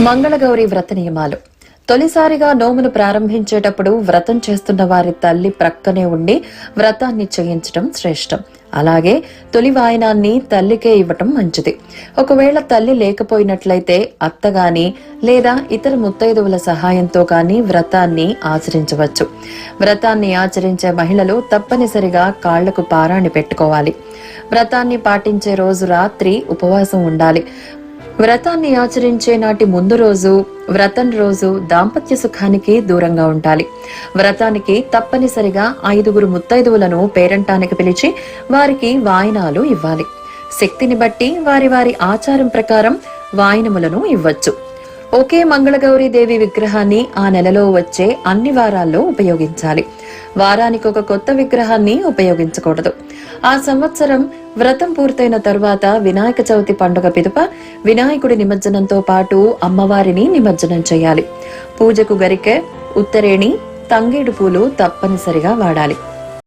మంగళగౌరి వ్రత నియమాలు. తొలిసారిగా నోమును ప్రారంభించేటప్పుడు వ్రతం చేస్తున్న వారి తల్లి ప్రక్కనే ఉండి వ్రతాన్ని చేయించడం శ్రేష్టం. అలాగే తొలి వాయనాన్ని తల్లికే ఇవ్వటం మంచిది. ఒకవేళ తల్లి లేకపోయినట్లయితే అత్తగాని లేదా ఇతర ముత్తైదువుల సహాయంతో కానీ వ్రతాన్ని ఆచరించవచ్చు. వ్రతాన్ని ఆచరించే మహిళలు తప్పనిసరిగా కాళ్ళకు పారాన్ని పెట్టుకోవాలి. వ్రతాన్ని పాటించే రోజు రాత్రి ఉపవాసం ఉండాలి. వ్రతాన్ని ఆచరించే నాటి ముందు రోజు వ్రతం రోజు దాంపత్య సుఖానికి దూరంగా ఉండాలి. వ్రతానికి తప్పనిసరిగా ఐదుగురు ముత్తైదువులను పేరంటానికి పిలిచి వారికి వాయినాలు ఇవ్వాలి. శక్తిని బట్టి వారి వారి ఆచారం ప్రకారం వాయినములను ఇవ్వచ్చు. ఒకే మంగళగౌరీ దేవి విగ్రహాన్ని ఆ నెలలో వచ్చే అన్ని వారాల్లో ఉపయోగించాలి. వారానికి ఒక కొత్త విగ్రహాన్ని ఉపయోగించకూడదు. ఆ సంవత్సరం వ్రతం పూర్తయిన తరువాత వినాయక చవితి పండుగ పిదుప వినాయకుడి నిమజ్జనంతో పాటు అమ్మవారిని నిమజ్జనం చేయాలి. పూజకు గరికె ఉత్తరేణి తంగేడు పూలు తప్పనిసరిగా వాడాలి.